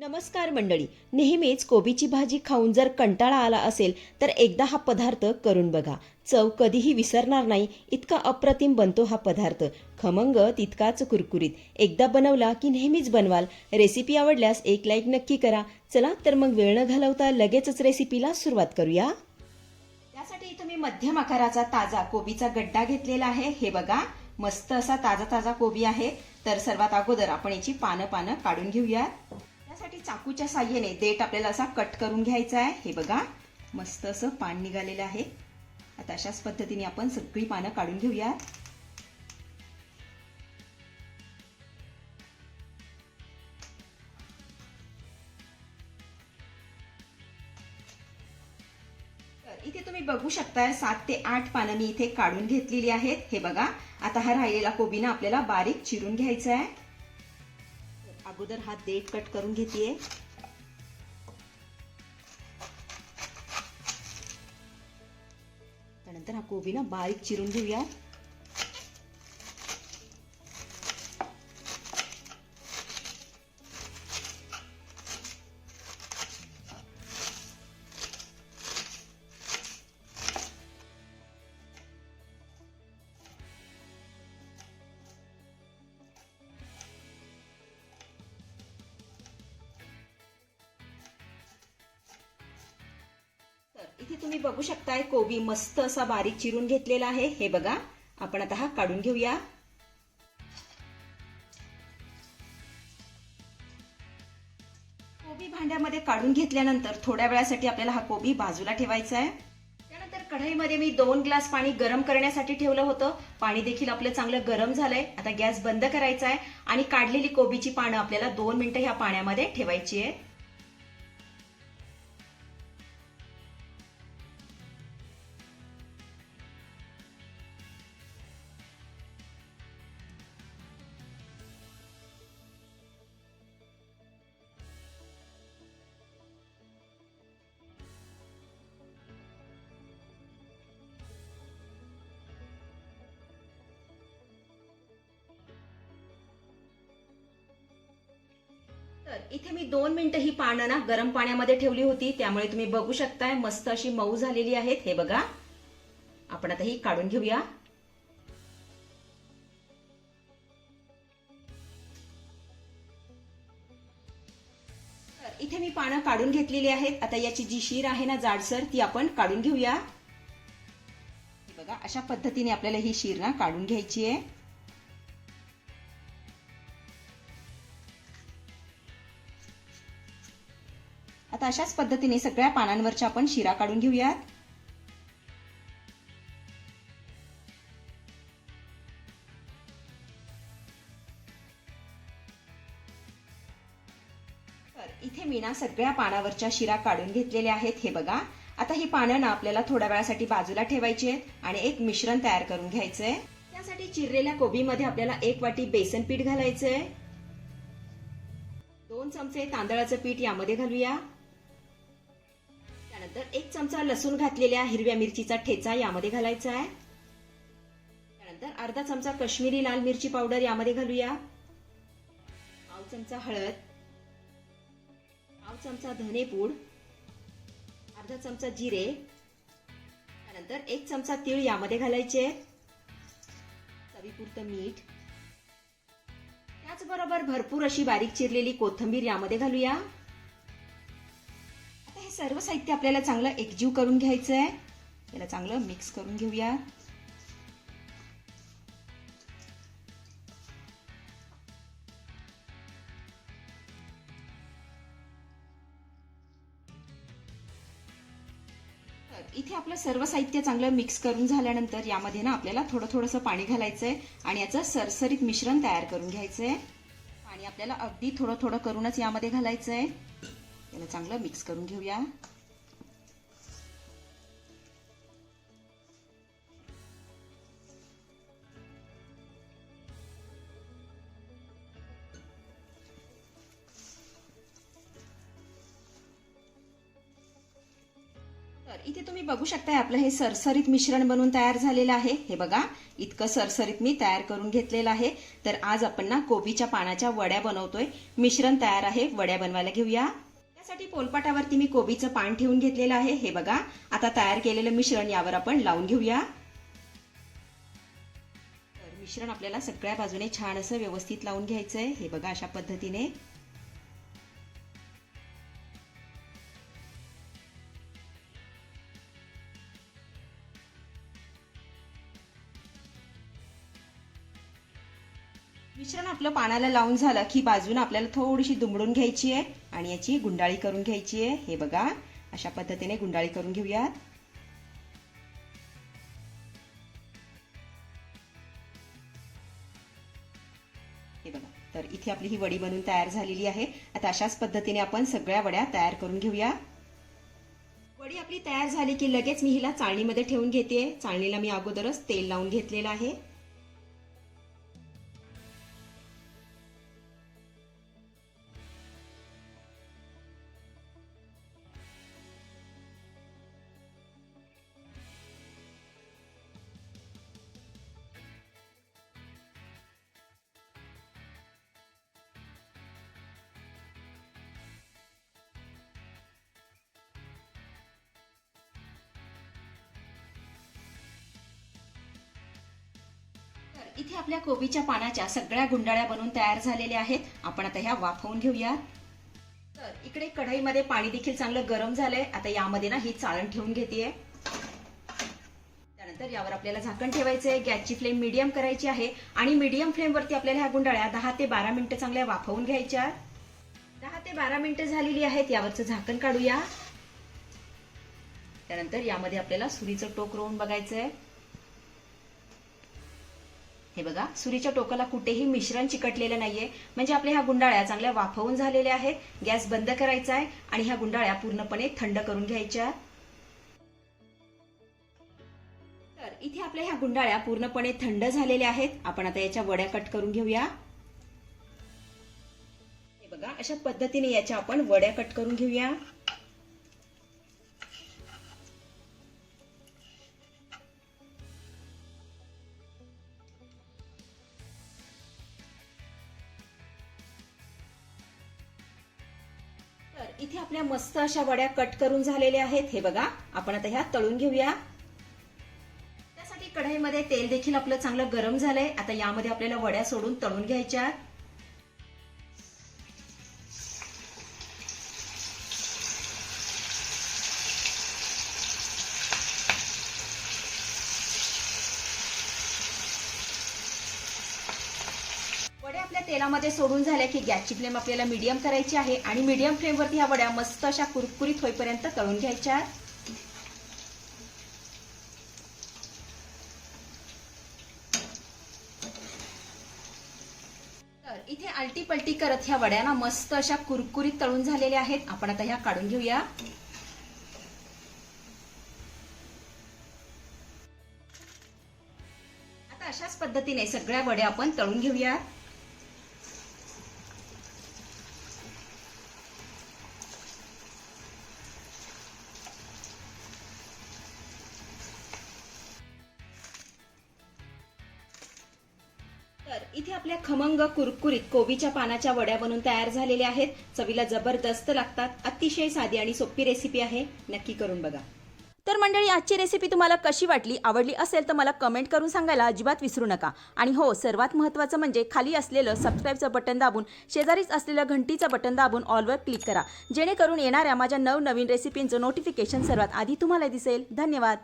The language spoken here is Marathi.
नमस्कार मंडळी. नेहमीच कोबीची भाजी खाऊन जर कंटाळा आला असेल तर एकदा हा पदार्थ करून बघा. चव कधीही विसरणार नाही इतका अप्रतिम बनतो हा पदार्थ. खमंग तितकाच कुरकुरीत. एकदा बनवला की नेहमीच बनवाल. रेसिपी आवडल्यास एक लाईक नक्की करा. चला तर मग वेळ न घालवता लगेचच रेसिपीला सुरुवात करूया. त्यासाठी इथं मी मध्यम आकाराचा ताजा कोबीचा गड्डा घेतलेला आहे. हे बघा मस्त असा ताजा ताजा कोबी आहे. तर सर्वात अगोदर आपण याची पानं पानं काढून घेऊयात. त्यासाठी चाकूच्या साह्याने देठ आपल्याला असा कट करून घ्यायचा आहे. हे बघा मस्त असं पान निघालेलं आहे. आता अशाच पद्धतीने आपण सगळी पानं काढून घेऊया इथे तुम्ही बघू शकता सात ते आठ पानं मी इथे काढून घेतलेली आहेत. हे बघा आता हा राहिलेला कोबीना आपल्याला बारीक चिरून घ्यायचा आहे. अगोदर हा देठ कट करून घेते त्यानंतर हा कोबी ना बारीक चिरून घेऊया. इथे तुम्ही बघू शकताय. कोबी मस्त असा बारीक चिरून घेतलेला आहे. हे बघा. आपण आता हा काढून घेऊया. कोबी भांड्यामध्ये काढून घेतल्यानंतर थोड्या वेळासाठी आपल्याला हा कोबी बाजूला ठेवायचा आहे त्यानंतर कढईमध्ये मी दोन ग्लास पाणी गरम करण्यासाठी ठेवलं होतं. पाणी देखील आपलं चांगलं गरम झालंय. आता गॅस बंद करायचा आहे आणि काढलेली कोबीची पानं आपल्याला दोन मिनिटं ह्या पाण्यामध्ये ठेवायची आहे इथे मी दोन मिनिटं ही पानं ना गरम पाण्यामध्ये ठेवली होती त्यामुळे तुम्ही बघू शकताय मस्त अशी मऊ झालेली आहेत. हे बघा. आपण आता ही काढून घेऊया. तर इथे मी पानं काढून घेतलेली आहेत. आता याची जी शीर आहे ना जाडसर ती आपण काढून घेऊया. बघा अशा पद्धतीने आपल्याला ही शीर ना काढून घ्यायची आहे. आता अशाच पद्धतीने सगळ्या पानांवरच्या आपण शिरा काढून घेऊयात. तर इथे मी ना सगळ्या पानावरच्या शिरा काढून घेतलेल्या आहेत हे बघा. आता ही पानं ना आपल्याला थोड्या वेळासाठी बाजूला ठेवायची आहेत आणि एक मिश्रण तयार करून घ्यायचंय. त्यासाठी चिरलेल्या कोबीमध्ये आपल्याला एक वाटी बेसन पीठ घालायचंय. दोन चमचे तांदळाचं पीठ यामध्ये घालूया. त्यानंतर एक चमचा लसूण घातलेल्या हिरव्या मिरचीचा ठेचा यामध्ये घालायचा आहे. त्यानंतर अर्धा चमचा कश्मीरी लाल मिरची पावडर यामध्ये घालूया. पाव चमचा हळद. पाव चमचा धनेपूड. अर्धा चमचा जिरे. त्यानंतर एक चमचा तीळ यामध्ये घालायचे. चवीपुरतं मीठ. त्याचबरोबर भरपूर अशी बारीक चिरलेली कोथिंबीर यामध्ये घालूया. सर्व साहित्य आपल्याला चांगलं एकजीव करून घ्यायचं आहे याला चांगलं मिक्स करून घेऊया. इथे आपलं सर्व साहित्य चांगलं मिक्स करून झाल्यानंतर यामध्ये ना आपल्याला थोडं थोडंसं पाणी घालायचंय आणि याचं सरसरीत मिश्रण तयार करून घ्यायचंय. पाणी आपल्याला अगदी थोडं थोडं करूनच यामध्ये घालायचंय. याला चांगलं मिक्स करून घेऊया. तर इथे तुम्ही बघू शकताय आपलं हे सरसरीत मिश्रण बनवून तयार झालेलं आहे. हे बघा इतकं सरसरीत मी तयार करून घेतलेलं आहे. तर आज आपण ना कोबीच्या पानाच्या वड्या बनवतोय. मिश्रण तयार आहे वड्या बनवायला घेऊया. त्यासाठी पोलपाटावरती मी कोबीचं पान ठेवून घेतलेलं आहे. हे बघा आता तयार केलेलं मिश्रण यावर आपण लावून घेऊया. तर मिश्रण आपल्याला सगळ्या बाजूने छान असं व्यवस्थित लावून घ्यायचंय. हे बघा अशा पद्धतीने. मिश्रण आपलं पानाला लावून झालं की बाजून आपल्याला थोडीशी दुमडून घ्यायची आहे. आणि याची गुंडाळी करून घ्यायची आहे. हे बघा अशा पद्धतीने गुंडाळी करून घेऊयात. हे बघा तर इथे आपली ही वडी बनून तयार झालेली आहे. आता अशाच पद्धतीने आपण सगळ्या वड्या तयार करून घेऊया. वडी आपली तयार झाली की लगेच मी हिला चाळणीमध्ये ठेवून घेते. चाळणीला मी अगोदरच तेल लावून घेतलेलं आहे. इथे आपल्या कोबीच्या पानाच्या सगळ्या गुंडाळ्या बनवून तयार झालेल्या आहेत. आपण आता ह्या वाफवून घेऊयात तर इकडे कढईमध्ये पाणी देखील चांगलं गरम झालंय. आता यामध्ये ना ही चाळण ठेवून घेते त्यानंतर यावर आपल्याला झाकण ठेवायचंय. गॅसची फ्लेम मीडियम करायची आहे. आणि मीडियम फ्लेमवरती आपल्याला ह्या गुंडाळ्या दहा ते बारा मिनिटं चांगल्या वाफवून घ्यायच्या. दहा ते बारा मिनिटं झालेली आहेत. यावरचं झाकण काढूया. त्यानंतर यामध्ये आपल्याला सुरीचं टोक रोवून बघायचंय. हे बघा सुरीच्या टोकाला कुठेही मिश्रण चिकटलेलं नाहीये. म्हणजे आपल्या ह्या गुंडाळ्या चांगल्या वाफवून झालेल्या आहेत. गॅस बंद करायचा आहे आणि ह्या गुंडाळ्या पूर्णपणे थंड करून घ्यायच्या. तर इथे आपल्या ह्या गुंडाळ्या पूर्णपणे थंड झालेल्या आहेत. आपण आता याच्या वड्या कट करून घेऊया. हे बघा अशा पद्धतीने याच्या आपण वड्या कट करून घेऊया. इथे आपल्या मस्त अशा वड्या कट करून झालेल्या आहेत. हे बघा आपण आता ह्या तळून घेऊया. त्यासाठी कढईमध्ये तेल देखील आपलं चांगलं गरम झालंय. आता यामध्ये आपल्याला वड्या सोडून तळून घ्यायच्या तेलामध्ये सोडून झाल्या की गॅसची फ्लेम आपल्याला मीडियम करायची आहे आणि मीडियम फ्लेमवरती ह्या वड्या मस्त अशा कुरकुरीत होईपर्यंत तळून घ्यायच्या. तर इथे आलटी पलटी करत ह्या वड्याना मस्त अशा कुरकुरीत तळून झालेल्या आहेत. आपण आता ह्या काढून घेऊया. आता अशाच पद्धतीने सगळ्या वड्या आपण तळून घेऊया तर इथे आपल्या खमंग कुरकुरीत कोबीच्या पानाच्या वड्या बनून तयार झालेल्या आहेत. चवीला जबरदस्त लागतात. अतिशय साधी आणि सोपी रेसिपी आहे. नक्की करून बघा. तर मंडळी आजची रेसिपी तुम्हाला कशी वाटली आवडली असेल तर मला कमेंट करून सांगायला अजिबात विसरू नका. आणि हो सर्वात महत्त्वाचं म्हणजे खाली असलेलं सबस्क्राईबचं बटन दाबून शेजारीच असलेलं घंटीचं बटन दाबून ऑलवर क्लिक करा. जेणेकरून येणाऱ्या माझ्या नवनवीन रेसिपींचं नोटिफिकेशन सर्वात आधी तुम्हाला दिसेल. धन्यवाद.